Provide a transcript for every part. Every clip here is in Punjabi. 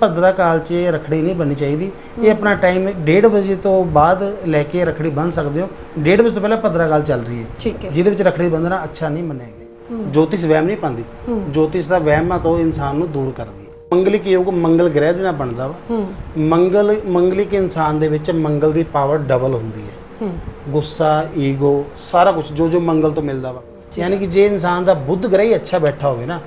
ਭੱਦਰਾ ਕਾਲ 'ਚ ਰਖੜੀ ਨਹੀਂ ਬਣਨੀ ਚਾਹੀਦੀ। ਇਹ ਆਪਣਾ ਟਾਈਮ 1:30 ਵਜੇ ਤੋਂ ਬਾਅਦ ਲੈ ਕੇ ਰਖੜੀ ਬੰਨ ਸਕਦੇ ਹੋ। 1:30 ਵਜੇ ਤੋਂ ਪਹਿਲਾਂ ਭੱਦਰਾ ਕਾਲ ਚੱਲ ਰਹੀ ਹੈ। ਠੀਕ ਹੈ। ਜਿਹਦੇ ਵਿੱਚ ਰਖੜੀ ਬੰਨਣਾ ਅੱਛਾ ਨਹੀਂ ਮੰਨਿਆ ਗਿਆ। ਜੋਤਿਸ਼ ਵਹਿਮ ਨਹੀਂ ਪਾਉਂਦੀ। ਜੋਤਿਸ਼ ਦਾ ਵਹਿਮਾਂ ਤੋਂ ਇਨਸਾਨ ਨੂੰ ਦੂਰ ਕਰਦੀ ਹੈ। ਮੰਗਲਿਕ ਯੋਗ ਮੰਗਲ ਗ੍ਰਹਿ ਦੇ ਨਾਲ ਬਣਦਾ ਵਾ। ਮੰਗਲ ਮੰਗਲਿਕ ਇਨਸਾਨ ਦੇ ਵਿੱਚ ਮੰਗਲ ਦੀ ਪਾਵਰ ਡਬਲ ਹੁੰਦੀ ਹੈ। ਗੁੱਸਾ ਈਗੋ ਸਾਰਾ ਕੁਝ ਜੋ ਜੋ ਮੰਗਲ ਤੋਂ ਮਿਲਦਾ ਵਾ। ਯਾਨੀ ਕਿ ਜੇ ਇਨਸਾਨ ਦਾ ਬੁੱਧ ਗ੍ਰਹਿ ਅੱਛਾ ਬੈਠਾ ਹੋਵੇ ਨਾ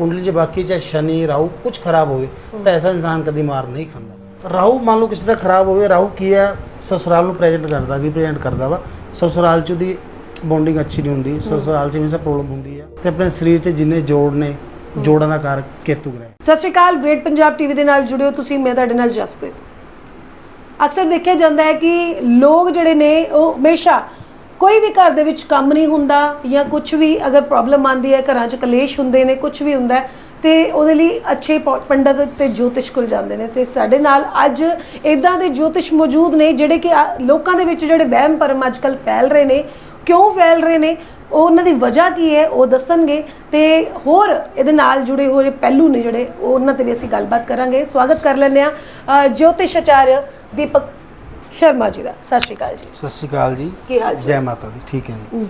ਕੁੰਡਲੀ 'ਚ ਬਾਕੀ ਚਾਹੇ ਸ਼ਨੀ, ਰਾਹੂ ਕੁਝ ਖਰਾਬ ਹੋਵੇ ਤਾਂ ਐਸਾ ਇਨਸਾਨ ਕਦੀ ਮਾਰ ਨਹੀਂ ਖਾਂਦਾ। ਰਾਹੂ ਮੰਨ ਲਓ ਕਿਸੇ ਦਾ ਖਰਾਬ ਹੋਵੇ, ਰਾਹੂ ਕੀ ਹੈ? ਸਸੁਰਾਲ ਨੂੰ ਪ੍ਰੈਜ਼ੈਂਟ ਕਰਦਾ ਰਿਪਰੈਜ਼ੈਂਟ ਕਰਦਾ ਵਾ। ਸਸੁਰਾਲ 'ਚ ਉਹਦੀ ਬੌਂਡਿੰਗ ਅੱਛੀ ਨਹੀਂ ਹੁੰਦੀ, ਸਸੁਰਾਲ 'ਚ ਹਮੇਸ਼ਾ ਪ੍ਰੋਬਲਮ ਹੁੰਦੀ ਹੈ ਤੇ ਆਪਣੇ ਸਰੀਰ 'ਚ ਜਿੰਨੇ ਜੋੜ ਨੇ, ਜੋੜਾਂ ਦਾ ਕਾਰਕ ਕੇਤੂ ਗ੍ਰਹਿ ਸਤਿ ਸ਼੍ਰੀ ਅਕਾਲ ਗ੍ਰੇਟ ਪੰਜਾਬ ਟੀਵੀ ਦੇ ਨਾਲ ਜੁੜਿਓ ਤੁਸੀਂ, ਮੈਂ ਤੁਹਾਡੇ ਨਾਲ ਜਸਪ੍ਰੀਤ। ਅਕਸਰ ਦੇਖਿਆ ਜਾਂਦਾ ਹੈ ਕਿ ਲੋਕ ਜਿਹੜੇ ਨੇ, ਉਹ ਹਮੇਸ਼ਾ ਕੋਈ ਵੀ ਘਰ ਦੇ ਵਿੱਚ ਕੰਮ ਨਹੀਂ ਹੁੰਦਾ ਜਾਂ ਕੁਝ ਵੀ ਅਗਰ ਪ੍ਰੋਬਲਮ ਆਂਦੀ ਹੈ, ਘਰਾਂ 'ਚ ਕਲੇਸ਼ ਹੁੰਦੇ ਨੇ ਕੁਝ ਵੀ ਹੁੰਦਾ ਹੈ, ਤੇ ਉਹਦੇ ਲਈ ਅੱਛੇ ਪ- ਪੰਡਤ ਤੇ ਜੋਤਿਸ਼ ਕੋਲ ਜਾਂਦੇ ਨੇ। ਤੇ ਸਾਡੇ ਨਾਲ ਅੱਜ ਇਦਾਂ ਦੇ ਜੋਤਿਸ਼ ਮੌਜੂਦ ਨੇ ਜਿਹੜੇ ਕਿ ਆ- ਲੋਕਾਂ ਦੇ ਵਿੱਚ ਜਿਹੜੇ ਵਹਿਮ ਭਰਮ ਅੱਜਕੱਲ ਫੈਲ ਰਹੇ ਨੇ। ਕਿਉਂ ਫੈਲ ਰਹੇ ਨੇ? ਉਹ ਉਹਨਾਂ ਦੀ ਵਜ੍ਹਾ ਕੀ ਹੈ? ਉਹ ਦੱਸਣਗੇ। ਤੇ ਹੋਰ ਇਹਦੇ ਨਾਲ ਜੁੜੇ ਹੋਏ ਪਹਿਲੂ ਨੇ ਜਿਹੜੇ, ਉਹ ਉਹਨਾਂ ਤੇ ਵੀ ਅਸੀਂ ਗੱਲਬਾਤ ਕਰਾਂਗੇ। ਸਵਾਗਤ ਕਰ ਲੈਂਦੇ ਆ ਜੋਤਿਸ਼ ਆਚਾර්य ਦੀਪਕ ਸ਼ਰਮਾ ਜੀ ਦਾ। ਸਤਿ ਸ਼੍ਰੀ ਅਕਾਲ ਜੀ। ਸਤਿ ਸ਼੍ਰੀ ਅਕਾਲ ਜੀ। ਕੀ ਹਾਲ ਚਾਲ? ਜੈ ਮਾਤਾ ਦੀ ਠੀਕ ਹੈ ਜੀ।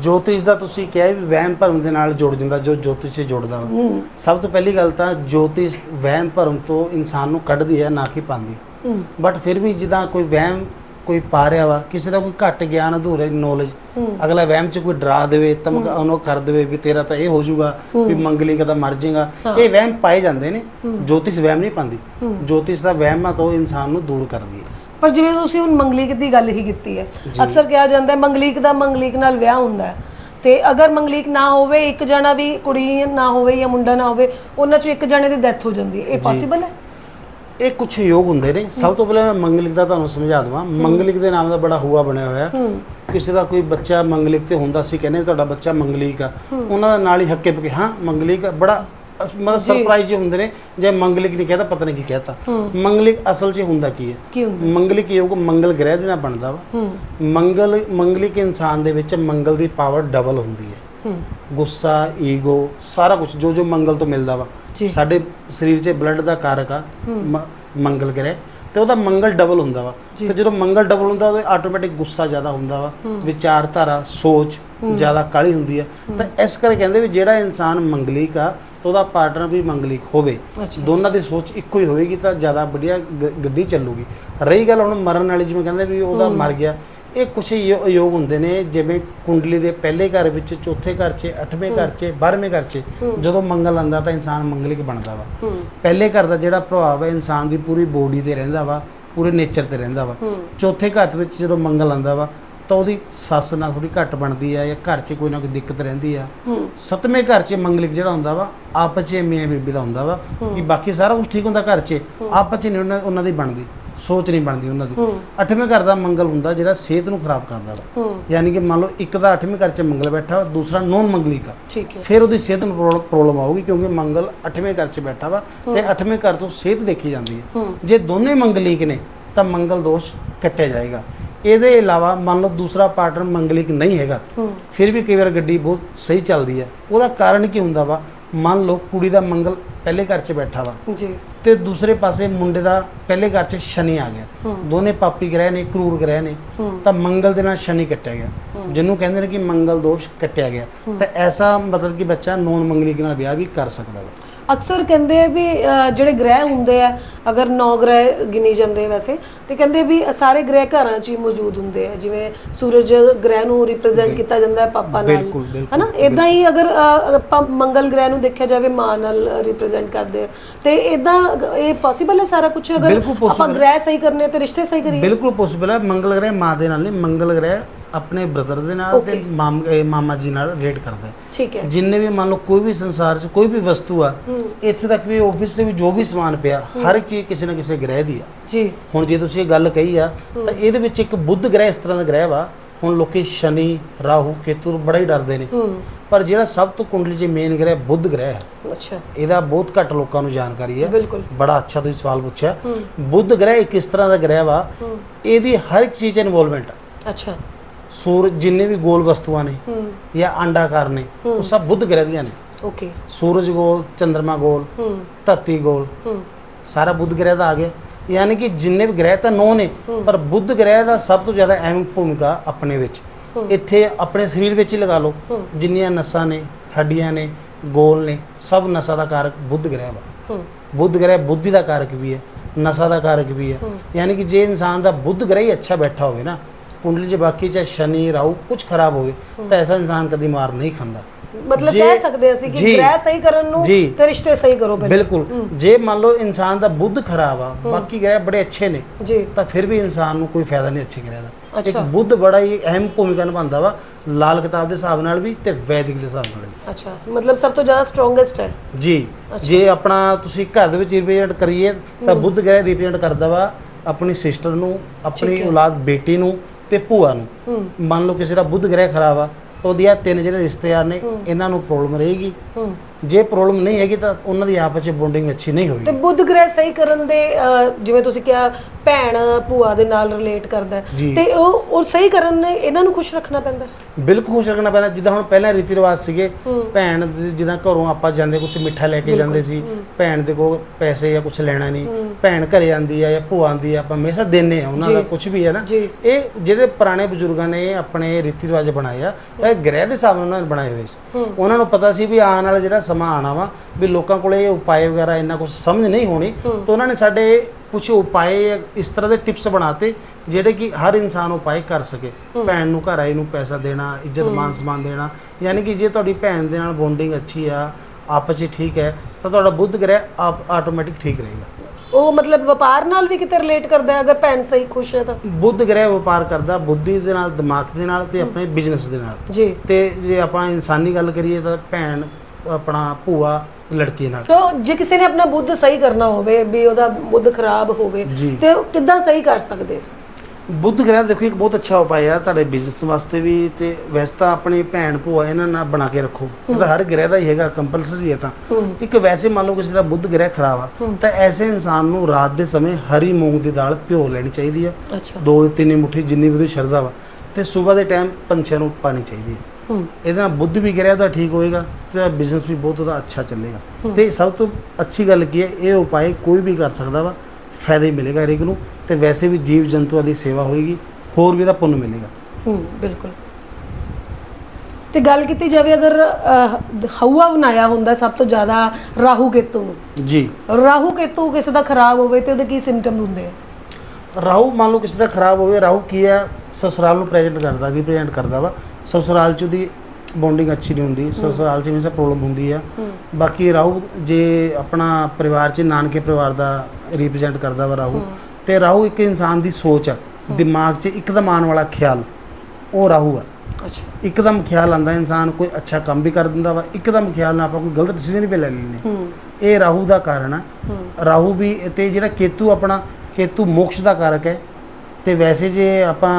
ਜੋਤਿਸ਼ ਦਾ ਤੁਸੀਂ ਕਿਹਾ ਵੀ ਵਹਿਮ ਭਰਮ ਦੇ ਨਾਲ ਜੁੜ ਜਾਂਦਾ ਜੋ ਜੋਤਿਸ਼ ਸੇ ਜੁੜਦਾ ਵਾ। ਹੂੰ। ਸਭ ਤੋਂ ਪਹਿਲੀ ਗੱਲ ਤਾਂ ਜੋਤਿਸ਼ ਵਹਿਮ ਭਰਮ ਤੋਂ ਇਨਸਾਨ ਨੂੰ ਕੱਢਦੀ ਹੈ ਨਾ ਕਿ ਪਾਉਂਦੀ। ਹੂੰ। ਬਟ ਫਿਰ ਵੀ ਜਿੱਦਾਂ ਕੋਈ ਵਹਿਮ ਕੋਈ ਪਾ ਰਿਹਾ ਵਾ ਕਿਸੇ ਦਾ ਕੋਈ ਘੱਟ ਗਿਆਨ ਅਧੂਰੇ ਨੌਲੇਜ ਹੂੰ। ਅਗਲਾ ਵਹਿਮ ਚ ਕੋਈ ਡਰਾ ਦੇਵੇ ਧਮਕ ਉਹਨੂੰ ਕਰ ਦੇਵੇ ਵੀ ਤੇਰਾ ਤਾਂ ਇਹ ਹੋ ਜਾਊਗਾ ਵੀ ਮੰਗਲੀ ਕਦਾ ਮਰ ਜਾਏਗਾ। ਇਹ ਵਹਿਮ ਪਾਏ ਜਾਂਦੇ ਨੇ। ਜੋਤਿਸ਼ ਵਹਿਮ ਨਹੀਂ ਪਾਉਂਦੀ। ਜੋਤਿਸ਼ ਦਾ ਵਹਿਮਾਂ ਤੋਂ ਇਨਸਾਨ ਨੂੰ ਦੂਰ ਕਰਦੀ ਹੈ। ਪਰ ਜਿਵੇਂ ਤੁਸੀਂ ਹੁਣ ਮੰਗਲੀਕ ਦੀ ਗੱਲ ਹੀ ਕੀਤੀ ਹੈ ਅਕਸਰ ਕਿਹਾ ਜਾਂਦਾ ਹੈ ਮੰਗਲੀਕ ਦਾ ਮੰਗਲੀਕ ਨਾਲ ਵਿਆਹ ਹੁੰਦਾ ਹੈ। ਤੇ ਅਗਰ ਮੰਗਲੀਕ ਨਾ ਹੋਵੇ ਇੱਕ ਜਣਾ ਵੀ ਕੁੜੀ ਨਾ ਹੋਵੇ ਜਾਂ ਮੁੰਡਾ ਨਾ ਹੋਵੇ ਉਹਨਾਂ ਚੋਂ ਇੱਕ ਜਣੇ ਦੀ ਡੈਥ ਹੋ ਜਾਂਦੀ ਹੈ। ਇਹ ਪੋਸੀਬਲ ਹੈ? ਇਹ ਕੁਝ ਯੋਗ ਹੁੰਦੇ ਨੇ। ਸਭ ਤੋਂ ਪਹਿਲਾਂ ਮੈਂ ਮੰਗਲਿਕ ਦਾ ਤੁਹਾਨੂੰ ਸਮਝਾ ਦਵਾਂ। ਮੰਗਲਿਕ ਦੇ ਨਾਮ ਦਾ ਬੜਾ ਹੂਆ ਬਣਿਆ ਹੋਇਆ। ਕਿਸੇ ਦਾ ਕੋਈ ਬੱਚਾ ਮੰਗਲਿਕ ਤੇ ਹੁੰਦਾ ਸੀ ਕਹਿੰਦੇ ਤੁਹਾਡਾ ਬੱਚਾ ਮੰਗਲਿਕ ਆ। ਉਹਨਾਂ ਦਾ ਨਾਲ ਹੀ ਹੱਕੇ ਪਕੇ ਹਾਂ ਮੰਗਲਿਕ ਬੜਾ ਮਤਲਬ ਸਰਪ੍ਰਾਈਜ਼ ਜਿਹੇ ਹੁੰਦੇ ਨੇ ਜੇ ਮੰਗਲਿਕ ਨਹੀਂ ਕਹਤਾ ਪਤਾ ਨਹੀਂ ਕੀ ਕਹਤਾ। ਮੰਗਲਿਕ ਅਸਲ 'ਚ ਹੁੰਦਾ ਕੀ ਹੈ? ਮੰਗਲਿਕ ਯੋਗ ਮੰਗਲ ਗ੍ਰਹਿ ਦੇ ਨਾਲ ਬਣਦਾ ਵਾ। ਮੰਗਲ ਮੰਗਲਿਕ ਇਨਸਾਨ ਦੇ ਵਿੱਚ ਮੰਗਲ ਦੀ ਪਾਵਰ ਡਬਲ ਹੁੰਦੀ ਹੈ। ਗੁੱਸਾ ਈਗੋ ਸਾਰਾ ਕੁਝ ਜੋ ਜੋ ਮੰਗਲ ਤੋਂ ਮਿਲਦਾ ਵਾ। ਸਾਡੇ ਸਰੀਰ 'ਚ ਬਲੱਡ ਦਾ ਕਾਰਕ ਆ ਮੰਗਲ ਗ੍ਰਹਿ। ਤੇ ਉਹਦਾ ਮੰਗਲ ਡਬਲ ਹੁੰਦਾ ਵਾ। ਤੇ ਜਦੋਂ ਮੰਗਲ ਡਬਲ ਹੁੰਦਾ ਉਹਦੇ ਆਟੋਮੈਟਿਕ ਗੁੱਸਾ ਜ਼ਿਆਦਾ ਹੁੰਦਾ ਵਾ। ਵਿਚਾਰਧਾਰਾ ਸੋਚ ਜ਼ਿਆਦਾ ਕਾਲੀ ਹੁੰਦੀ ਆ। ਤਾਂ ਇਸ ਕਰਕੇ ਕਹਿੰਦੇ ਵੀ ਜਿਹੜਾ ਇਨਸਾਨ ਮੰਗਲਿਕ ਆ ਤਾਂ ਉਹਦਾ ਪਾਰਟਨਰ ਵੀ ਮੰਗਲਿਕ ਹੋਵੇ। ਅੱਛਾ। ਦੋਨਾਂ ਦੀ ਸੋਚ ਇੱਕੋ ਹੀ ਹੋਵੇਗੀ ਤਾਂ ਜ਼ਿਆਦਾ ਵਧੀਆ ਗ- ਗੱਡੀ ਚੱਲੂਗੀ। ਰਹੀ ਗੱਲ ਹੁਣ ਮਰਨ ਵਾਲੀ ਜਿਵੇਂ ਕਹਿੰਦੇ ਵੀ ਉਹਦਾ ਮਰ ਗਿਆ। ਇਹ ਕੁਛ ਯੋ- ਯੋਗ ਹੁੰਦੇ ਨੇ ਜਿਵੇਂ ਕੁੰਡਲੀ ਦੇ ਪਹਿਲੇ ਘਰ ਵਿੱਚ ਚੌਥੇ ਘਰ 'ਚ ਅੱਠਵੇਂ ਘਰ 'ਚ 12ਵੇਂ ਘਰ 'ਚ ਜਦੋਂ ਮੰਗਲ ਆਂਦਾ ਤਾਂ ਇਨਸਾਨ ਮੰਗਲਿਕ ਬਣਦਾ ਵਾ। ਹੂੰ। ਪਹਿਲੇ ਘਰ ਦਾ ਜਿਹੜਾ ਪ੍ਰਭਾਵ ਹੈ ਇਨਸਾਨ ਦੀ ਪੂਰੀ ਬੋਡੀ ਤੇ ਰਹਿੰਦਾ ਵਾ ਪੂਰੇ ਨੇਚਰ ਤੇ ਰਹਿੰਦਾ ਵਾ। ਹੂੰ। ਚੌਥੇ ਘਰ ਦੇ ਵਿੱਚ ਜਦੋਂ ਮੰਗਲ ਆਂਦਾ ਵਾ ਤਾਂ ਉਹਦੀ ਸੱਸ ਨਾਲ ਥੋੜੀ ਘੱਟ ਬਣਦੀ ਆ ਜਾਂ ਘਰ 'ਚ ਕੋਈ ਨਾ ਕੋਈ ਦਿੱਕਤ ਰਹਿੰਦੀ ਆ। ਹੂੰ। ਸੱਤਵੇਂ ਘਰ 'ਚ ਮੰਗਲਿਕ ਜਿਹੜਾ ਹੁੰਦਾ ਵਾ ਆਪਸ 'ਚ ਮੀਆਂ ਬੀਬੀ ਦਾ ਹੁੰਦਾ ਵਾ ਕਿ ਬਾਕੀ ਸਾਰਾ ਕੁਝ ਠੀਕ ਹੁੰਦਾ ਘਰ 'ਚ ਆਪਸ 'ਚ ਨਹੀਂ ਉਹਨਾਂ ਉਹਨਾਂ ਦੀ ਬਣਦੀ ਸੋਚ ਨਹੀਂ ਬਣਦੀ ਉਹਨਾਂ ਦੀ। ਅੱਠਵੇਂ ਘਰ ਦਾ ਮੰਗਲ ਹੁੰਦਾ ਜਿਹੜਾ ਸਿਹਤ ਨੂੰ ਖਰਾਬ ਕਰਦਾ ਵਾ। ਯਾਨੀ ਕਿ ਮੰਨ ਲਓ ਇੱਕ ਦਾ ਅੱਠਵੇਂ ਘਰ 'ਚ ਮੰਗਲ ਬੈਠਾ ਵਾ ਦੂਸਰਾ ਨੌਨ ਠੀਕ ਹੈ। ਫਿਰ ਉਹਦੀ ਸਿਹਤ ਨੂੰ ਪ੍ਰੋਬਲਮ ਆਊਗੀ ਕਿਉਂਕਿ ਮੰਗਲ 8ਵੇਂ ਘਰ 'ਚ ਬੈਠਾ ਵਾ ਤੇ 8ਵੇਂ ਘਰ ਤੋਂ ਸਿਹਤ ਦੇਖੀ ਜਾਂਦੀ ਹੂੰ। ਜੇ ਦੋਨੇ ਮੰਗਲਿਕ ਨੇ ਤਾਂ ਮੰਗਲ ਦੋਸ਼ ਕੱਟਿਆ ਜਾਏਗਾ। ਇਹਦੇ ਇਲਾਵਾ ਮੰਨ ਲਓ ਦੂਸਰਾ ਪਾਰਟਨਰ ਮੰਗਲਿਕ ਨਹੀਂ ਹੈਗਾ ਫਿਰ ਵੀ ਕਈ ਵਾਰ ਗੱਡੀ ਬਹੁਤ ਸਹੀ ਚੱਲਦੀ ਹੈ। ਉਹਦਾ ਕਾਰਨ ਕੀ ਹੁੰਦਾ ਵਾ? ਮੰਨ ਲਓ ਕੁੜੀ ਦਾ ਮੰਗਲ ਪਹਿਲੇ ਘਰ 'ਚ ਬੈਠਾ ਵਾ ਜੀ। ਤੇ ਦੂਸਰੇ ਪਾਸੇ ਮੁੰਡੇ ਦਾ ਪਹਿਲੇ ਘਰ 'ਚ ਸ਼ਨੀ ਆ ਗਿਆ। ਦੋਨੇ ਪਾਪੀ ਗ੍ਰਹਿ ਨੇ ਕਰੂਰ ਗ੍ਰਹਿ ਨੇ ਤਾਂ ਮੰਗਲ ਦੇ ਨਾਲ ਸ਼ਨੀ ਕੱਟਿਆ ਗਿਆ। ਜਿਹਨੂੰ ਕਹਿੰਦੇ ਨੇ ਕਿ ਮੰਗਲ ਦੋਸ਼ ਕੱਟਿਆ ਗਿਆ। ਤਾਂ ਐਸਾ ਮਤਲਬ ਕਿ ਬੱਚਾ ਨੌਨ ਮੰਗਲਿਕ ਨਾਲ ਵਿਆਹ ਵੀ ਕਰ ਸਕਦਾ ਵਾ। ਅਕਸਰ ਕਹਿੰਦੇ ਆ ਵੀ ਜਿਹੜੇ ਗ੍ਰਹਿ ਹੁੰਦੇ ਆ ਅਗਰ 9 ਗ੍ਰਹਿ ਗਿਣੇ ਜਾਂਦੇ ਆ ਵੈਸੇ ਤੇ ਕਹਿੰਦੇ ਵੀ ਸਾਰੇ ਗ੍ਰਹਿ ਘਰਾਂ 'ਚ ਹੀ ਮੌਜੂਦ ਹੁੰਦੇ ਆ ਜਿਵੇਂ ਸੂਰਜ ਗ੍ਰਹਿ ਨੂੰ ਰਿਪਰੈਜ਼ੈਂਟ ਕੀਤਾ ਜਾਂਦਾ ਹੈ ਪਾਪਾ ਨਾਲ ਬਿਲਕੁਲ, ਬਿਲਕੁਲ, ਹਨਾ? ਇਦਾਂ ਹੀ ਅਗਰ ਆਪਾਂ ਮੰਗਲ ਗ੍ਰਹਿ ਨੂੰ ਦੇਖਿਆ ਜਾਵੇ ਮਾਂ ਨਾਲ ਰਿਪਰੈਜ਼ੈਂਟ ਕਰਦੇ ਆ। ਤੇ ਇਦਾਂ ਇਹ ਪੋਸੀਬਲ ਹੈ ਸਾਰਾ ਕੁਝ ਅਗਰ ਬਿਲਕੁਲ ਆਪਾਂ ਗ੍ਰਹਿ ਸਹੀ ਕਰਨੇ ਤੇ ਰਿਸ਼ਤੇ ਸਹੀ ਕਰੀਏ? ਬਿਲਕੁਲ ਪੋਸੀਬਲ ਹੈ ਮੰਗਲ ਗ੍ਰਹਿ ਮਾਂ ਦੇ ਨਾਲ ਨਹੀਂ ਮੰਗਲ ਗ੍ਰਹਿ ਆਪਣੇ ਬ੍ਰਦਰ ਦੇ ਨਾਲ ਤੇ. ਮਾਮ ਇਹ ਮਾਮਾ ਜੀ ਨਾਲ ਰਿਲੇਟ ਕਰਦਾ ਹੈ। ਠੀਕ ਹੈ। ਜਿੰਨੇ ਵੀ ਮੰਨ ਲਓ ਕੋਈ ਵੀ ਸੰਸਾਰ 'ਚ ਕੋਈ ਵੀ ਵਸਤੂ ਆ ਹੂੰ। ਇੱਥੇ ਤੱਕ ਵੀ ਆਫਿਸ 'ਚ ਵੀ ਜੋ ਵੀ ਸਮਾਨ ਪਿਆ ਹਰ ਇੱਕ ਚੀਜ਼ ਕਿਸੇ ਨਾ ਕਿਸੇ ਗ੍ਰਹਿ ਦੀ ਆ। ਜੀ। ਹੁਣ ਜੇ ਤੁਸੀਂ ਇਹ ਗੱਲ ਕਹੀ ਆ ਤਾਂ ਇਹਦੇ ਵਿੱਚ ਇੱਕ ਬੁੱਧ ਗ੍ਰਹਿ ਇਸ ਤਰ੍ਹਾਂ ਦਾ ਗ੍ਰਹਿ ਵਾ ਹੁਣ ਲੋਕੀ ਸ਼ਨੀ ਰਾਹੂ ਕੇਤੂ ਤੋਂ ਬੜਾ ਹੀ ਡਰਦੇ ਨੇ। ਹੂੰ। ਪਰ ਜਿਹੜਾ ਸਭ ਤੋਂ ਕੁੰਡਲੀ 'ਚ ਮੇਨ ਗ੍ਰਹਿ ਬੁੱਧ ਗ੍ਰਹਿ ਹੈ ਅੱਛਾ। ਇਹਦਾ ਬਹੁਤ ਘੱਟ ਲੋਕਾਂ ਨੂੰ ਜਾਣਕਾਰੀ ਹੈ ਬਿਲਕੁਲ। ਬੜਾ ਅੱਛਾ ਤੁਸੀਂ ਸਵਾਲ ਪੁੱਛਿਆ। ਹੂੰ। ਬੁੱਧ ਗ੍ਰਹਿ ਇੱਕ ਇਸ ਤਰ੍ਹਾਂ ਦਾ ਗ੍ਰਹਿ ਵਾ ਹੂੰ। ਇਹਦੀ ਹਰ ਇੱਕ ਚੀਜ਼ ਇਨਵੋਲਵਮੈਂਟ ਅੱਛਾ। ਸੂਰਜ ਜਿੰਨੇ ਵੀ ਗੋਲ ਵਸਤੂਆਂ ਨੇ ਹੂੰ। ਜਾਂ ਅੰਡਾਕਾਰ ਨੇ ਉਹ ਹੂੰ। ਸਭ ਬੁੱਧ ਗ੍ਰਹਿ ਦੀਆਂ ਨੇ। ਓਕੇ। ਸੂਰਜ ਗੋਲ ਚੰ드ਰਮਾ ਗੋਲ ਹੂੰ। ਧਰਤੀ ਗੋਲ ਹੂੰ। ਸਾਰਾ ਬੁੱਧ ਗ੍ਰਹਿ ਦਾ ਆ ਗਿਆ। ਯਾਨੀ ਕਿ ਜਿੰਨੇ ਵੀ ਗ੍ਰਹਿ ਤਾਂ ਨੌ ਨੇ ਪਰ ਬੁੱਧ ਗ੍ਰਹਿ ਦਾ ਸਭ ਤੋਂ ਜ਼ਿਆਦਾ ਅਹਿਮ ਭੂਮਿਕਾ ਆਪਣੇ ਵਿੱਚ। ਇੱਥੇ ਆਪਣੇ ਸਰੀਰ ਵਿੱਚ ਹੀ ਲਗਾ ਲਓ। ਜਿੰਨੀਆਂ ਨਸਾਂ ਨੇ ਹੱਡੀਆਂ ਨੇ ਗੋਲ ਨੇ ਸਭ ਨਸਾਂ ਦਾ ਕਾਰਕ ਬੁੱਧ ਗ੍ਰਹਿ ਵਾ। ਹੂੰ। ਬੁੱਧ ਗ੍ਰਹਿ ਬੁੱਧੀ ਦਾ ਕਾਰਕ ਵੀ ਹੈ ਨਸਾ ਦਾ ਕਾਰਕ ਵੀ ਹੈ। ਯਾਨੀ ਕਿ ਜੇ ਇਨਸਾਨ ਦਾ ਬੁੱਧ ਗ੍ਰਹਿ ਹੀ ਅੱਛਾ ਬੈਠਾ ਹੋਵੇ ਨਾ ਕੁੰਡਲੀ 'ਚ ਬਾਕੀ ਚਾਹੇ ਸ਼ਨੀ ਰਾਹੂ ਕੁਝ ਖਰਾਬ ਹੋਵੇ ਤਾਂ ਐਸਾ ਇਨਸਾਨ ਕਦੀ ਮਾਰ ਨਹੀਂ ਖਾਂਦਾ। ਮਤਲਬ ਕਹਿ ਸਕਦੇ ਅਸੀਂ ਕਿ। ਗ੍ਰਹਿ ਸਹੀ ਕਰਨ ਨੂੰ। ਤੇ ਰਿਸ਼ਤੇ ਸਹੀ ਕਰੋ ਪਹਿਲੇ। ਬਿਲਕੁਲ। ਜੇ ਮੰਨ ਲਓ ਇਨਸਾਨ ਦਾ ਬੁੱਧ ਖਰਾਬ ਆ ਬਾਕੀ ਗ੍ਰਹਿ ਬੜੇ ਅੱਛੇ ਨੇ ਤਾਂ ਫਿਰ ਵੀ ਇਨਸਾਨ ਨੂੰ ਕੋਈ ਫਾਇਦਾ ਨਹੀਂ ਅੱਛੇ ਗ੍ਰਹਿ ਦਾ। ਇੱਕ। ਬੁੱਧ ਬੜਾ ਹੀ ਅਹਿਮ ਭੂਮਿਕਾ ਨਿਭਾਉਂਦਾ ਵਾ ਲਾਲ ਕਿਤਾਬ ਦੇ ਹਿਸਾਬ ਨਾਲ ਵੀ ਤੇ ਵੈਦਿਕ ਦੇ ਹਿਸਾਬ ਨਾਲ ਵੀ। ਅੱਛਾ ਮਤਲਬ ਸਭ ਤੋਂ ਜ਼ਿਆਦਾ ਸਟਰੋਂਗੈਸਟ ਹੈ। ਜੀ। ਜੇ ਆਪਣਾ ਤੁਸੀਂ ਘਰ ਦੇ ਵਿੱਚ ਰਿਪਰੈਜ਼ੈਂਟ ਕਰੀਏ ਤਾਂ ਬੁੱਧ ਗ੍ਰਹਿ ਰਿਪਰੈਜ਼ੈਂਟ ਕਰਦਾ ਵਾ ਆਪਣੀ ਸਿਸਟਰ ਨੂੰ ਆਪਣੀ। ਔਲਾਦ ਬੇਟੀ ਨੂੰ ਤੇ ਭੂਆ ਨੂੰ। ਮੰਨ ਲਓ ਕਿਸੇ ਦਾ ਬੁੱਧ ਗ੍ਰਹਿ ਖਰਾਬ ਆ ਤਾਂ ਉਹਦੀ ਆ ਤਿੰਨ ਜਿਹੜੇ ਰਿਸ਼ਤੇਦਾਰ ਨੇ ਇਹਨਾਂ ਨੂੰ ਪ੍ਰੋਬਲਮ ਰਹੇਗੀ। ਜੇ ਪ੍ਰੋਬਲਮ ਨਹੀਂ ਹੈਗੀ ਤਾਂ ਉਹਨਾਂ ਦੀ ਆਪਸ ਵਿੱਚ ਬੌਂਡਿੰਗ ਅੱਛੀ ਨਹੀਂ ਤੇ ਹੋਏਗੀ ਬੁੱਧ ਗ੍ਰਹਿ ਸਹੀ ਕਰਨ ਦੇ ਅਹ, ਜਿਵੇਂ ਤੁਸੀਂ ਕਿਹਾ ਭੈਣ ਭੂਆ ਦੇ ਨਾਲ ਰਿਲੇਟ ਕਰਦਾ ਹੈ। ਜੀ। ਤੇ ਉਹ ਉਹ ਸਹੀ ਕਰਨ ਨੇ ਇਹਨਾਂ ਨੂੰ ਖੁਸ਼ ਰੱਖਣਾ ਪੈਂਦਾ ਹੈ। ਬਿਲਕੁਲ ਖੁਸ਼ ਰੱਖਣਾ ਪੈਂਦਾ ਜਿੱਦਾਂ ਹੁਣ ਪਹਿਲਾਂ ਰੀਤੀ ਰਿਵਾਜ ਸੀਗੇ। ਭੈਣ ਦੇ- ਜਿੱਦਾਂ ਘਰੋਂ ਆਪਾਂ ਜਾਂਦੇ ਕੁਝ ਮਿੱਠਾ ਲੈ ਕੇ ਜਾਂਦੇ ਸੀ ਭੈਣ ਦੇ ਕੋਲ ਪੈਸੇ ਜਾਂ ਕੁਝ ਲੈਣਾ ਨਹੀਂ ਭੈਣ ਘਰੇ ਆਂਦੀ ਆ ਜਾਂ ਭੂਆ ਆਂਦੀ ਆ ਆਪਾਂ ਹਮੇਸ਼ਾ ਦਿੰਨੇ ਆ ਉਹਨਾਂ ਦਾ ਜੀ। ਕੁਝ ਵੀ ਹੈ ਨਾ ਜੀ ਇਹ ਜਿਹੜੇ ਪੁਰਾਣੇ ਬਜ਼ੁਰਗਾਂ ਨੇ ਆਪਣੇ ਰੀਤੀ ਰਿਵਾਜ ਬਣਾਏ ਆ ਇਹ ਗ੍ਰਹਿ ਦੇ ਹਿਸਾਬ ਨਾਲ ਉਹਨਾਂ ਨੇ ਬਣਾਏ ਹੋਏ ਸੀ। ਉਹਨਾਂ ਨੂੰ ਪਤਾ ਸੀ ਵੀ ਆਉਣ ਵਾਲਾ ਜਿਹੜਾ ਸਮਾਂ ਆਣਾ ਵਾ ਵੀ ਲੋਕਾਂ ਕੋਲੇ ਇਹ ਉਪਾਏ ਵਗੈਰਾ ਇੰਨਾ ਕੁਝ ਸਮਝ ਨਹੀਂ ਹੋਣੀ ਤਾਂ ਉਹਨਾਂ ਨੇ ਸਾਡੇ ਕੁਝ ਉਪਾਏ ਇਸ ਤਰ੍ਹਾਂ ਦੇ ਟਿਪਸ ਬਣਾਤੇ ਜਿਹੜੇ ਕਿ ਹਰ ਇਨਸਾਨ ਉਪਾਏ ਕਰ ਸਕੇ। ਭੈਣ ਨੂੰ ਘਰ ਆਈ ਨੂੰ ਪੈਸਾ ਦੇਣਾ ਇੱਜ਼ਤ ਮਾਨ ਸਨਮਾਨ ਦੇਣਾ ਯਾਨੀ ਕਿ ਜੇ ਤੁਹਾਡੀ ਭੈਣ ਦੇ ਨਾਲ ਬੌਂਡਿੰਗ ਅੱਛੀ ਆ ਆਪਸ ਵਿੱਚ ਠੀਕ ਹੈ ਤਾਂ ਤੁਹਾਡਾ ਬੁੱਧ ਗ੍ਰਹਿ ਆਪ ਆਟੋਮੈਟਿਕ ਠੀਕ ਰਹੇਗਾ। ਉਹ ਮਤਲਬ ਵਪਾਰ ਨਾਲ ਵੀ ਕਿਤੇ ਰਿਲੇਟ ਕਰਦਾ ਹੈ ਅਗਰ ਭੈਣ ਸਹੀ ਖੁਸ਼ ਹੈ ਤਾਂ? ਬੁੱਧ ਗ੍ਰਹਿ ਵਪਾਰ ਕਰਦਾ ਬੁੱਧੀ ਦੇ ਨਾਲ ਦਿਮਾਗ ਦੇ ਨਾਲ ਤੇ ਆਪਣੇ ਬਿਜ਼ਨਸ ਦੇ ਨਾਲ। ਜੀ। ਤੇ ਜੇ ਆਪਾਂ ਇਨਸਾਨੀ ਗੱਲ ਕਰੀਏ ਤਾਂ ਭੈਣ ਆਪਣਾ ਭੂਆ ਲੜਕੀ ਨਾਲ। ਤੋ ਜੇ ਕਿਸੇ ਨੇ ਆਪਣਾ ਬੁੱਧ ਸਹੀ ਕਰਨਾ ਹੋਵੇ ਵੀ ਉਹਦਾ ਬੁੱਧ ਖਰਾਬ ਹੋਵੇ ਜੀ। ਤੇ ਉਹ ਕਿੱਦਾਂ ਸਹੀ ਕਰ ਸਕਦੇ? ਬੁੱਧ ਗ੍ਰਹਿ ਦੇਖੋ ਇੱਕ ਬਹੁਤ ਅੱਛਾ ਉਪਾਅ ਆ ਤੁਹਾਡੇ ਬਿਜ਼ਨਸ ਵਾਸਤੇ ਵੀ ਤੇ ਵੈਸੇ ਤਾਂ ਆਪਣੀ ਭੈਣ ਭੂਆ ਇਹਨਾਂ ਨਾਲ ਬਣਾ ਕੇ ਰੱਖੋ। ਇਹ ਤਾਂ ਹਰ ਗ੍ਰਹਿ ਦਾ ਹੀ ਹੈਗਾ ਕੰਪਲਸਰੀ ਹੈ ਤਾਂ। ਹੂੰ। ਇੱਕ ਵੈਸੇ ਮੰਨ ਲਓ ਕਿਸੇ ਦਾ ਬੁੱਧ ਗ੍ਰਹਿ ਖਰਾਬ ਆ ਤਾਂ ਐਸੇ ਇਨਸਾਨ ਨੂੰ ਰਾਤ ਦੇ ਸਮੇਂ ਹਰੀ ਮੂੰਗ ਦੀ ਦਾਲ ਭਿਓ ਲੈਣੀ ਚਾਹੀਦੀ ਆ। ਅੱਛਾ। ਦੋ ਤਿੰਨ ਮੁੱਠੀ ਜਿੰਨੀ ਵੀ ਉਹਦੀ ਸ਼ਰਧਾ ਵਾ ਤੇ ਸਵੇਰ ਦੇ ਟਾਈਮ ਪੰਛੀਆਂ ਨੂੰ ਪਾਣੀ ਚਾਹੀਦੀ ਹੈ ਹੂੰ ਇਹਦੇ ਨਾਲ ਬੁੱਧ ਵੀ ਗ੍ਰਹਿ ਦਾ ਠੀਕ ਹੋਏਗਾ ਤੇ ਬਿਜ਼ਨਸ ਵੀ ਬਹੁਤ ਉਹਦਾ ਅੱਛਾ ਚੱਲੇਗਾ। ਤੇ ਸਭ ਤੋਂ ਅੱਛੀ ਗੱਲ ਕੀ ਹੈ ਇਹ ਉਪਾਅ ਕੋਈ ਵੀ ਕਰ ਸਕਦਾ ਵਾ ਫਾਇਦਾ ਹੀ ਮਿਲੇਗਾ ਹਰੇਕ ਨੂੰ ਤੇ ਵੈਸੇ ਵੀ ਜੀਵ ਜੰਤੂਆਂ ਦੀ ਸੇਵਾ ਹੋਏਗੀ ਹੋਰ ਵੀ ਇਹਦਾ ਪੁੰਨ ਮਿਲੇਗਾ। ਹੂੰ ਬਿਲਕੁਲ। ਤੇ ਗੱਲ ਕੀਤੀ ਜਾਵੇ ਅਗਰ ਹਊਆ ਬਣਾਇਆ ਹੁੰਦਾ ਸਭ ਤੋਂ ਜ਼ਿਆਦਾ ਰਾਹੂ ਕੇਤੂ ਨੂੰ। ਜੀ। ਰਾਹੂ ਕੇਤੂ ਕਿਸੇ ਦਾ ਖਰਾਬ ਹੋਵੇ ਤੇ ਉਹਦੇ ਕੀ ਸਿੰਪਟਮ ਹੁੰਦੇ ਆ? ਰਾਹੂ ਮੰਨ ਲਓ ਕਿਸੇ ਦਾ ਖਰਾਬ ਹੋਵੇ ਰਾਹੂ ਕੀ ਹੈ ਸਸੁਰਾਲ ਨੂੰ ਪ੍ਰੈਜ਼ੈਂਟ ਕਰਦਾ ਰਿਪਰੈਜ਼ੈਂਟ ਕਰਦਾ ਵਾ। ਸਸੁਰਾਲ ਚ ਉਹਦੀ ਬੌਂਡਿੰਗ ਅੱਛੀ ਨਹੀਂ ਹੁੰਦੀ ਸਸੁਰਾਲ ਚ ਹਮੇਸ਼ਾ ਪ੍ਰੋਬਲਮ ਹੁੰਦੀ ਆ। ਬਾਕੀ ਰਾਹੂ ਜੇ ਆਪਣਾ ਪਰਿਵਾਰ ਚ ਨਾਨਕੇ ਪਰਿਵਾਰ ਦਾ ਰਿਪਰੈਜ਼ੈਂਟ ਕਰਦਾ ਵਾ ਰਾਹੂ ਤੇ ਰਾਹੂ ਇੱਕ ਇਨਸਾਨ ਦੀ ਸੋਚ ਆ ਦਿਮਾਗ 'ਚ ਇੱਕਦਮ ਆਉਣ ਵਾਲਾ ਖਿਆਲ ਉਹ ਰਾਹੂ ਆ। ਅੱਛਾ। ਇੱਕਦਮ ਖਿਆਲ ਆਂਦਾ ਇਨਸਾਨ ਕੋਈ ਅੱਛਾ ਕੰਮ ਵੀ ਕਰ ਦਿੰਦਾ ਵਾ ਇੱਕਦਮ ਖਿਆਲ ਨਾਲ ਆਪਾਂ ਕੋਈ ਗਲਤ ਡਿਸੀਜਨ ਵੀ ਲੈ ਲੈਂਦੇ ਇਹ ਰਾਹੂ ਦਾ ਕਾਰਨ ਆ। ਰਾਹੂ ਵੀ ਤੇ ਜਿਹੜਾ ਕੇਤੂ ਆਪਣਾ ਕੇਤੂ ਮੋਕਸ਼ ਦਾ ਕਾਰਕ ਹੈ ਤੇ ਵੈਸੇ ਜੇ ਆਪਾਂ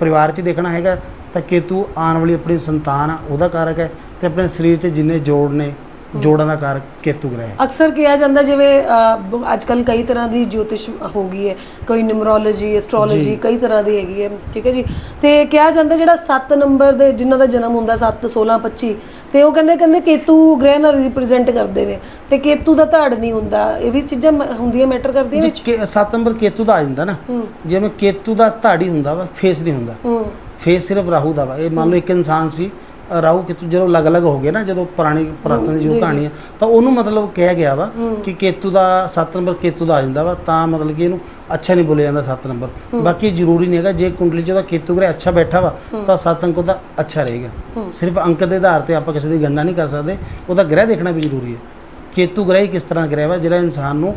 ਪਰਿਵਾਰ 'ਚ ਦੇਖਣਾ ਹੈਗਾ ਤਾਂ ਕੇਤੂ ਆਉਣ ਵਾਲੀ ਆਪਣੀ ਸੰਤਾਨ ਆ ਉਹਦਾ ਕਾਰਕ ਹੈ ਤੇ ਆਪਣੇ ਸਰੀਰ 'ਚ ਜਿੰਨੇ ਜੋੜ ਨੇ ਜੋੜਾਂ ਦਾ ਕਾਰਕ ਕੇਤੂ ਗ੍ਰਹਿ ਹੈ। ਅਕਸਰ ਕਿਹਾ ਜਾਂਦਾ ਜਿਵੇਂ ਅੱਜ ਕੱਲ ਕਈ ਤਰ੍ਹਾਂ ਦੀ ਜੋਤਿਸ਼ ਹੋ ਗਈ ਹੈ। ਕੋਈ ਨਿਊਮਰੋਲੋਜੀ ਐਸਟ੍ਰੋਲੋਜੀ ਜੀ। ਕਈ ਤਰ੍ਹਾਂ ਦੀ ਹੈਗੀ ਹੈ ਠੀਕ ਹੈ ਜੀ। ਤੇ ਕਿਹਾ ਜਾਂਦਾ ਜਿਹੜਾ 7 ਨੰਬਰ ਦੇ ਜਿਨ੍ਹਾਂ ਦਾ ਜਨਮ ਹੁੰਦਾ 7 16 25 ਤੇ ਉਹ ਕਹਿੰਦੇ ਕਹਿੰਦੇ ਕੇਤੂ ਗ੍ਰਹਿ ਨਾਲ ਰਿਪਰੈਜ਼ੈਂਟ ਕਰਦੇ ਨੇ। ਤੇ ਕੇਤੂ ਦਾ ਧੜ ਨਹੀਂ ਹੁੰਦਾ। ਇਹ ਵੀ ਚੀਜ਼ਾਂ ਮ- ਹੁੰਦੀਆਂ ਮੈਟਰ ਕਰਦੀਆਂ ਵਿੱਚ? ਜੇ 7 ਨੰਬਰ ਕੇਤੂ ਦਾ ਆ ਜਾਂਦਾ ਨਾ ਹੂੰ। ਜਿਵੇਂ ਕੇਤੂ ਦਾ ਧਾੜੀ ਹੁੰਦਾ ਵਾ ਫੇਸ ਨਹੀਂ ਹੁੰਦਾ। ਹੂੰ। ਫੇਸ ਸਿਰਫ ਰਾਹੂ ਦਾ ਵਾ ਇਹ ਮੰਨ ਲਓ ਇੱਕ ਇਨਸਾਨ ਸੀ ਰਾਹੂ ਕੇਤੂ ਜਦੋਂ ਅਲੱਗ-ਅਲੱਗ ਹੋ ਗਏ ਨਾ ਜਦੋਂ ਪੁਰਾਣੀ ਪੁਰਾਤਨ ਦੀ ਜੀ। ਕਹਾਣੀ ਹੈ ਤਾਂ ਉਹਨੂੰ ਮਤਲਬ ਕਿਹਾ ਗਿਆ ਵਾ। ਕਿ ਕੇਤੂ ਦਾ 7 ਨੰਬਰ ਕੇਤੂ ਦਾ ਆ ਜਾਂਦਾ ਵਾ ਤਾਂ ਮਤਲਬ ਕਿ ਇਹਨੂੰ ਅੱਛਾ ਨਹੀਂ ਬੋਲਿਆ ਜਾਂਦਾ 7 ਨੰਬਰ ਬਾਕੀ ਜ਼ਰੂਰੀ ਨਹੀਂ ਹੈਗਾ ਜੇ ਕੁੰਡਲੀ 'ਚ ਉਹਦਾ ਕੇਤੂ ਗ੍ਰਹਿ ਅੱਛਾ ਬੈਠਾ ਵਾ ਤਾਂ 7 ਅੰਕ ਉਹਦਾ ਅੱਛਾ ਰਹੇਗਾ। ਸਿਰਫ ਅੰਕ ਦੇ ਆਧਾਰ ਤੇ ਆਪਾਂ ਕਿਸੇ ਦੀ ਗਣਨਾ ਨਹੀਂ ਕਰ ਸਕਦੇ ਉਹਦਾ ਗ੍ਰਹਿ ਦੇਖਣਾ ਵੀ ਜ਼ਰੂਰੀ ਹੈ ਕੇਤੂ ਗ੍ਰਹਿ ਕਿਸ ਤਰ੍ਹਾਂ ਗ੍ਰਹਿ ਵਾ ਜਿਹੜਾ ਇਨਸਾਨ ਨੂੰ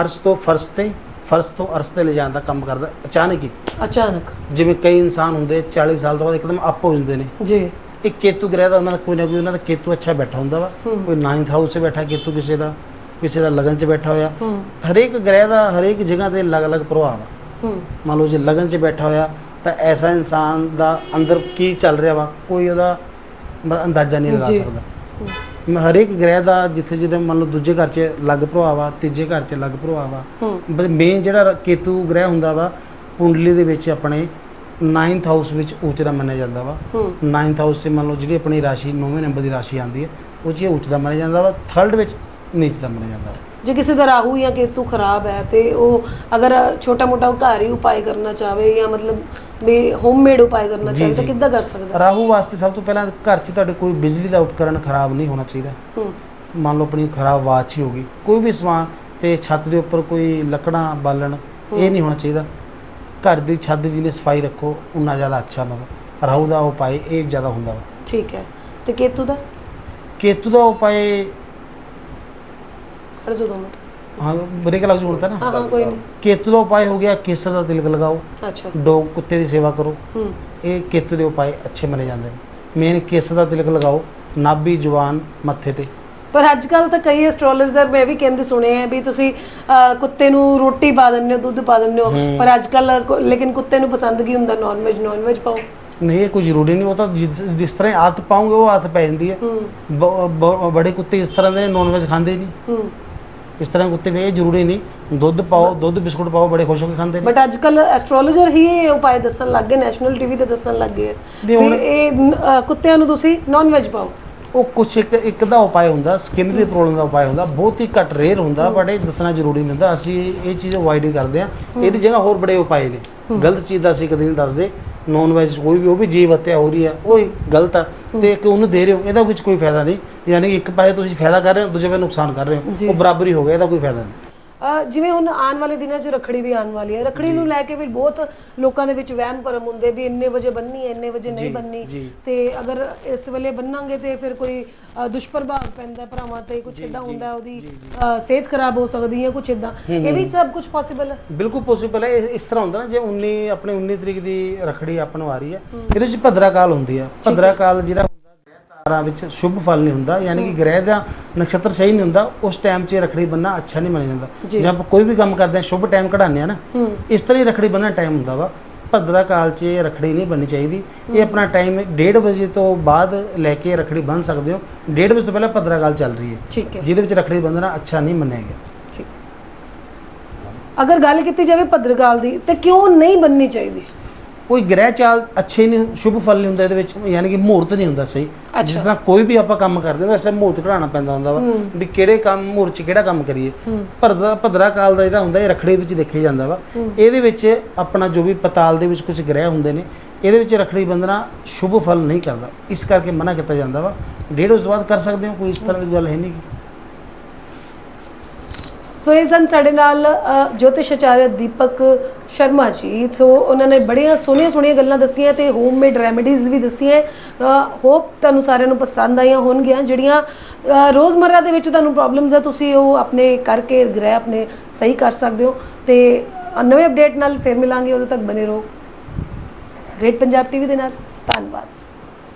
ਅਰਸ਼ ਤੋਂ ਫਰਸ਼ ਤੇ ਫਰਸ਼ ਤੋਂ ਅਰਸ਼ ਤੇ ਲਿਜਾਣ ਦਾ ਕੰਮ ਕਰਦਾ ਅਚਾਨਕ ਹੀ। ਅਚਾਨਕ। ਜਿਵੇਂ ਕਈ ਇਨਸਾਨ ਹੁੰਦੇ 40 ਸਾਲ ਤੋਂ ਬਾਅਦ ਇੱਕਦਮ ਅਪ ਹੋ ਜਾਂਦੇ ਨੇ। ਜੀ। ਇੱਕ ਕੇਤੂ ਗ੍ਰਹਿ ਦਾ ਉਹਨਾਂ ਦਾ ਕੋਈ ਨਾ ਕੋਈ ਉਹਨਾਂ ਦਾ ਕੇਤੂ ਅੱਛਾ ਬੈਠਾ ਹੁੰਦਾ ਵਾ। ਕੋਈ 9th ਹਾਊਸ 'ਚ ਬੈਠਾ ਕੇਤੂ ਕਿਸੇ ਦਾ ਕਿਸੇ ਦਾ ਲਗਨ 'ਚ ਬੈਠਾ ਹੋਇਆ। ਹਰੇਕ ਗ੍ਰਹਿ ਦਾ ਹਰੇਕ ਜਗ੍ਹਾ ਤੇ ਅਲੱਗ-ਅਲੱਗ ਪ੍ਰਭਾਵ ਆ। ਮੰਨ ਲਓ ਜੇ ਲਗਨ 'ਚ ਬੈਠਾ ਹੋਇਆ ਤਾਂ ਐਸਾ ਇਨਸਾਨ ਦਾ ਅੰਦਰ ਕੀ ਚੱਲ ਰਿਹਾ ਵਾ ਕੋਈ ਉਹਦਾ ਅੰਦਾਜ਼ਾ ਨਹੀਂ ਲਗਾ। ਸਕਦਾ। ਮ- ਹਰੇਕ ਗ੍ਰਹਿ ਦਾ ਜਿੱਥੇ ਜਿੱਥੇ ਮੰਨ ਲਓ ਦੂਜੇ ਘਰ 'ਚ ਅਲੱਗ ਪ੍ਰਭਾਵ ਆ ਤੀਜੇ ਘਰ 'ਚ ਅਲੱਗ ਪ੍ਰਭਾਵ ਆ। ਹੂੰ। ਮੇਨ ਜਿਹੜਾ ਰ- ਕੇਤੂ ਗ੍ਰਹਿ ਹੁੰਦਾ ਵਾ ਕੁੰਡਲੀ ਦੇ ਵਿੱਚ ਆਪਣੇ 9th ਹਾਊਸ ਵਿੱਚ ਉੱਚ ਦਾ ਮੰਨਿਆ ਜਾਂਦਾ ਵਾ। ਹੂੰ। 9th ਹਾਊਸ 'ਚ ਮੰਨ ਲਓ ਜਿਹੜੀ ਆਪਣੀ ਰਾਸ਼ੀ 9ਵੇਂ ਨੰਬਰ ਦੀ ਰਾਸ਼ੀ ਆਉਂਦੀ ਹੈ ਉਹ 'ਚ ਇਹ ਉੱਚ ਦਾ ਮੰਨਿਆ ਜਾਂਦਾ ਵਾ ਥਰਡ ਵਿੱਚ ਨੀਚ ਦਾ ਮੰਨਿਆ ਜਾਂਦਾ ਵਾ। ਜੇ ਕਿਸੇ ਦਾ ਰਾਹੂ ਜਾਂ ਕੇਤੂ ਖਰਾਬ ਹੈ ਤੇ ਉਹ ਅਗਰ ਛੋਟਾ ਮੋਟਾ ਘਰ ਹੀ ਉਪਾਅ ਕਰਨਾ ਚਾਹਵੇ ਜਾਂ ਮਤਲਬ ਵੀ ਹੋਮਮੇਡ ਉਪਾਅ ਕਰਨਾ ਜੀ, ਚਾਹਵੇ ਤਾਂ ਜੀ। ਕਿੱਦਾਂ ਕਰ ਸਕਦਾ? ਰਾਹੂ ਵਾਸਤੇ ਸਭ ਤੋਂ ਪਹਿਲਾਂ ਘਰ 'ਚ ਤੁਹਾਡੇ ਕੋਈ ਬਿਜਲੀ ਦਾ ਉਪਕਰਨ ਖਰਾਬ ਨਹੀਂ ਹੋਣਾ ਚਾਹੀਦਾ। ਹੂੰ। ਮੰਨ ਲਓ ਆਪਣੀ ਖਰਾਬ ਵਾਚ ਹੀ ਹੋ ਗਈ। ਕੋਈ ਵੀ ਸਮਾਨ ਤੇ ਛੱਤ ਦੇ ਉੱਪਰ ਕੋਈ ਲੱਕੜਾਂ ਬਾਲਣ ਇਹ ਨਹੀਂ ਹੋਣਾ ਚਾਹੀਦਾ। ਘਰ ਦੀ ਛੱਤ ਦੀ ਜਿੰਨੀ ਸਫ਼ਾਈ ਰੱਖੋ ਉਨਾ ਜ਼ਿਆਦਾ ਅੱਛਾ ਮਤਲਬ ਰਾਹੂ ਦਾ ਉਪਾਏ ਇਹ ਜ਼ਿਆਦਾ ਹੁੰਦਾ ਵਾ। ਠੀਕ ਹੈ। ਤੇ ਕੇਤੂ ਦਾ? ਕੇਤੂ ਦਾ ਉਪਾਏ ਹਾਂ ਬ੍ਰੇਕ ਲੱਗ ਜੂ ਹੁਣ ਤਾਂ ਨਾ। ਹਾਂ ਹਾਂ ਕੋਈ ਨਹੀਂ। ਕੇਤੂ ਦਾ ਉਪਾਏ ਹੋ ਗਿਆ ਕੇਸਰ ਦਾ ਤਿਲਕ ਲਗਾਓ। ਅੱਛਾ। ਡੋਗ ਕੁੱਤੇ ਦੀ ਸੇਵਾ ਕਰੋ। ਹੂੰ। ਇਹ ਕੇਤੂ ਦੇ ਉਪਾਏ ਅੱਛੇ ਮੰਨੇ ਜਾਂਦੇ ਨੇ। ਮੇਨ ਕੇਸਰ ਦਾ ਤਿਲਕ ਲਗਾਓ ਨਾਭੀ ਜਵਾਨ ਮੱਥੇ ਤੇ। ਪਰ ਅੱਜ ਕੱਲ ਤਾਂ ਕਈ ਐਸਟ੍ਰੋਲੋਜਰ ਮੈਂ ਵੀ ਕਹਿੰਦੇ ਸੁਣੇ ਆ ਵੀ ਤੁਸੀਂ ਅਹ, ਕੁੱਤੇ ਨੂੰ ਰੋਟੀ ਪਾ ਦਿੰਦੇ ਹੋ ਦੁੱਧ ਪਾ ਦਿੰਦੇ ਹੋ। ਪਰ ਅੱਜ ਕੱਲ ਲੇਕਿਨ ਕੁੱਤੇ ਨੂੰ ਪਸੰਦ ਕੀ ਹੁੰਦਾ? ਨਾਨ ਵੈਜ ਨਾਨ ਵੈਜ ਪਾਓ। ਨਹੀਂ ਇਹ ਕੋਈ ਜ਼ਰੂਰੀ ਨਹੀਂ ਉਹ ਤਾਂ ਜਿਸ ਜਿਸ ਤਰ੍ਹਾਂ ਆਦਤ ਪਾਉਂਗੇ ਉਹ ਆਦਤ ਪੈ ਜਾਂਦੀ ਹੈ। ਹੂੰ। ਬ- ਬ- ਬੜੇ ਕੁੱਤੇ ਇਸ ਤਰ੍ਹਾਂ ਦੇ ਨੌਨ ਵੈਜ ਖਾਂਦੇ ਹੀ ਨਹੀਂ। ਹੂੰ। ਇਸ ਤਰ੍ਹਾਂ ਕੁੱਤੇ ਵੀ ਇਹ ਜ਼ਰੂਰੀ ਨਹੀਂ ਦੁੱਧ ਪਾਓ ਦੁੱਧ ਬਿਸਕੁਟ ਪਾਓ ਬੜੇ ਖੁਸ਼ ਹੋ ਕੇ ਖਾਂਦੇ ਨੇ। ਬਟ ਅੱਜ ਕੱਲ ਐਸਟ੍ਰੋਲੋਜਰ ਹੀ ਇਹ ਉਪਾਅ ਦੱਸਣ ਲੱਗ ਗਏ ਨੈਸ਼ਨਲ ਟੀਵੀ ਤੇ ਦੱਸਣ ਲੱਗ ਗਏ। ਵੀ ਹੁਣ- ਇਹ ਨ- ਕੁੱਤਿਆਂ ਨੂੰ ਤੁਸੀਂ ਨਾਨ ਵੈਜ ਪਾਓ। ਉਹ ਕੁਛ ਇੱਕ ਇੱਕ ਦਾ ਉਪਾਅ ਹੁੰਦਾ ਸਕਿਨ ਦੀ ਪ੍ਰੋਬਲਮ ਦਾ ਉਪਾਅ ਹੁੰਦਾ ਬਹੁਤ ਹੀ ਘੱਟ ਰੇਅਰ ਹੁੰਦਾ ਬਟ ਇਹ ਦੱਸਣਾ ਜ਼ਰੂਰੀ ਨਹੀਂ ਹੁੰਦਾ। ਅਸੀਂ ਇਹ ਚੀਜ਼ ਅਵੋਇਡ ਹੀ ਕਰਦੇ ਆ ਇਹਦੀ ਜਗ੍ਹਾ ਹੋਰ ਬੜੇ ਉਪਾਅ ਨੇ। ਗਲਤ ਚੀਜ਼ ਦਾ ਅਸੀਂ ਕਦੇ ਨਹੀਂ ਦੱਸਦੇ ਨੌਨ ਵੈਜ ਕੋਈ ਵੀ ਉਹ ਵੀ ਜੀਵ ਹੱਤਿਆ ਹੋ ਰਹੀ ਹੈ ਉਹ ਹੀ ਗਲਤ ਆ। ਤੇ ਇੱਕ ਉਹਨੂੰ ਦੇ ਰਹੇ ਹੋ ਇਹਦਾ ਵਿੱਚ ਕੋਈ ਫਾਇਦਾ ਨਹੀਂ। ਯਾਨੀ ਕਿ ਇੱਕ ਪਾਸੇ ਤੁਸੀਂ ਫਾਇਦਾ ਕਰ ਰਹੇ ਹੋ ਦੂਜੇ ਪਾਸੇ ਨੁਕਸਾਨ ਕਰ ਰਹੇ। ਹੋ। ਉਹ ਬਰਾਬਰ ਹੋ ਗਿਆ ਇਹਦਾ ਕੋਈ ਫਾਇਦਾ ਨਹੀਂ। ਅਹ, ਜਿਵੇਂ ਹੁਣ ਆਉਣ ਵਾਲੇ ਦਿਨਾਂ 'ਚ ਰਖੜੀ ਵੀ ਆਉਣ ਵਾਲੀ ਹੈ। ਰਖੜੀ ਨੂੰ ਲੈ ਕੇ ਵੀ ਬਹੁਤ ਲੋਕਾਂ ਦੇ ਵਿੱਚ ਵਹਿਮ ਭਰਮ ਹੁੰਦੇ ਵੀ ਇੰਨੇ ਵਜੇ ਬੰਨੀ ਹੈ ਇੰਨੇ ਵਜੇ ਨਹੀਂ ਬੰਨੀ। ਤੇ ਅਗਰ ਇਸ ਵੇਲੇ ਬੰਨਾਂਗੇ ਤੇ ਫਿਰ ਕੋਈ ਦੁਸ਼ਪ੍ਰਭਾਵ ਪੈਂਦਾ ਹੈ ਭਰਾਵਾਂ ਤੇ ਕੁਝ ਇਦਾਂ ਹੁੰਦਾ ਹੈ, ਉਹਦੀ ਸਿਹਤ ਖਰਾਬ ਹੋ ਸਕਦੀ ਹੈ ਕੁਝ ਇਦਾਂ ਇਹ ਵੀ ਸਭ ਕੁਝ ਪੋਸੀਬਲ ਹੈ। ਬਿਲਕੁਲ ਪੋਸੀਬਲ ਹੈ। ਇਹ- ਇਸ ਤਰ੍ਹਾਂ ਹੁੰਦਾ ਨਾ ਜੇ 19 ਆਪਣੇ 19 ਤਰੀਕ ਦੀ ਰਖੜੀ ਆਪਾਂ ਨੂੰ ਆ ਰਹੀ ਹੈ ਇਹਦੇ ਵਿੱਚ ਭਦਰਾ ਕਾਲ ਹੁੰਦੀ ਹੈ। ਭਦਰਾ ਕਾਲ ਜਿਹੜਾ ਸਾਰਾ ਵਿੱਚ ਸ਼ੁਭ ਫਲ ਨਹੀਂ ਹੁੰਦਾ ਯਾਨੀ ਕਿ ਗ੍ਰਹਿ ਦਾ ਨਕਸ਼ਤਰ ਸਹੀ ਨਹੀਂ ਹੁੰਦਾ ਉਸ ਟਾਈਮ 'ਚ ਰਖੜੀ ਬੰਨਣਾ ਅੱਛਾ ਨਹੀਂ ਮੰਨਿਆ ਜਾਂਦਾ। ਜਦ ਕੋਈ ਵੀ ਕੰਮ ਕਰਦੇ ਆ ਸ਼ੁਭ ਟਾਈਮ ਕਢਾਉਂਦੇ ਆ ਨਾ ਇਸ ਤਰ੍ਹਾਂ ਹੀ ਰਖੜੀ ਬੰਨਣਾ ਟਾਈਮ ਹੁੰਦਾ ਵਾ। ਭਦਰਾ ਕਾਲ 'ਚ ਰਖੜੀ ਨਹੀਂ ਬੰਨਣੀ ਚਾਹੀਦੀ। ਇਹ ਆਪਣਾ ਟਾਈਮ 1:30 ਵਜੇ ਤੋਂ ਬਾਅਦ ਲੈ ਕੇ ਰਖੜੀ ਬੰਨ ਸਕਦੇ ਹੋ। 1:30 ਵਜੇ ਤੋਂ ਪਹਿਲਾਂ ਭਦਰਾ ਕਾਲ ਚੱਲ ਰਹੀ ਹੈ। ਜਿਹਦੇ ਵਿੱਚ ਰਖੜੀ ਬੰਨਣਾ ਅੱਛਾ ਨਹੀਂ ਮੰਨਿਆ ਗਿਆ। ਅਗਰ ਗੱਲ ਕੀਤੀ ਜਾਵੇ ਭਦਰਕਾਲ ਦੀ ਤੇ ਕਿਉਂ ਨਹੀਂ ਬੰਨਣੀ ਚਾਹੀਦੀ? ਕੋਈ ਗ੍ਰਹਿ ਚਾਲ ਅੱਛੇ ਨਹੀਂ ਸ਼ੁਭ ਫਲ ਨਹੀਂ ਹੁੰਦਾ ਇਹਦੇ ਵਿੱਚ ਯਾਨੀ ਕਿ ਮਹੂਰਤ ਨਹੀਂ ਹੁੰਦਾ ਸਹੀ। ਜਿਸ ਤਰ੍ਹਾਂ ਕੋਈ ਵੀ ਆਪਾਂ ਕੰਮ ਕਰਦੇ ਹਾਂ ਵੈਸੇ ਮਹੂਰਤ ਕਢਾਉਣਾ ਪੈਂਦਾ ਹੁੰਦਾ ਵਾ। ਵੀ ਕਿਹੜੇ ਕੰਮ ਮਹੂਰਤ 'ਚ ਕਿਹੜਾ ਕੰਮ ਕਰੀਏ ਭਰਦਾ ਭਦਰਾ ਕਾਲ ਦਾ ਜਿਹੜਾ ਹੁੰਦਾ ਇਹ ਰਖੜੀ ਵਿੱਚ ਦੇਖਿਆ ਜਾਂਦਾ ਵਾ। ਇਹਦੇ ਵਿੱਚ ਆਪਣਾ ਜੋ ਵੀ ਪਤਾਲ ਦੇ ਵਿੱਚ ਕੁਝ ਗ੍ਰਹਿ ਹੁੰਦੇ ਨੇ ਇਹਦੇ ਵਿੱਚ ਰਖੜੀ ਬੰਦਨਾ ਸ਼ੁਭ ਫਲ ਨਹੀਂ ਕਰਦਾ ਇਸ ਕਰਕੇ ਮਨਾ ਕੀਤਾ ਜਾਂਦਾ ਵਾ ਡੇਢ ਉਸ ਤੋਂ ਬਾਅਦ ਕਰ ਸਕਦੇ ਹੋ ਕੋਈ ਇਸ ਤਰ੍ਹਾਂ ਦੀ ਗੱਲ ਹੈ ਨਹੀਂ। ਸੋ ਇਹ ਸਨ ਸਾਡੇ ਨਾਲ ਜੋਤਿਸ਼ ਆਚਾਰਿਆ ਦੀਪਕ ਸ਼ਰਮਾ ਜੀ। ਸੋ ਉਹਨਾਂ ਨੇ ਬੜੀਆਂ ਸੋਹਣੀਆਂ ਸੋਹਣੀਆਂ ਗੱਲਾਂ ਦੱਸੀਆਂ ਤੇ ਹੋਮਮੇਡ ਰੈਮੇਡੀਜ਼ ਵੀ ਦੱਸੀਆਂ। ਹੋਪ ਤੁਹਾਨੂੰ ਸਾਰਿਆਂ ਨੂੰ ਪਸੰਦ ਆਈਆਂ ਹੋਣਗੀਆਂ ਜਿਹੜੀਆਂ ਅ, ਰੋਜ਼ਮਰਰਾ ਦੇ ਵਿੱਚ ਤੁਹਾਨੂੰ ਪ੍ਰੋਬਲਮਸ ਆ ਤੁਸੀਂ ਉਹ ਆਪਣੇ ਕਰਕੇ ਗ੍ਰਹਿ ਆਪਣੇ ਸਹੀ ਕਰ ਸਕਦੇ ਹੋ। ਤੇ ਨਵੇਂ ਅਪਡੇਟ ਨਾਲ ਫਿਰ ਮਿਲਾਂਗੇ ਉਦੋਂ ਤੱਕ ਬਨੇ ਰਹੋ। ਗ੍ਰੇਟ ਪੰਜਾਬ ਟੀਵੀ ਦੇ ਨਾਲ। ਧੰਨਵਾਦ।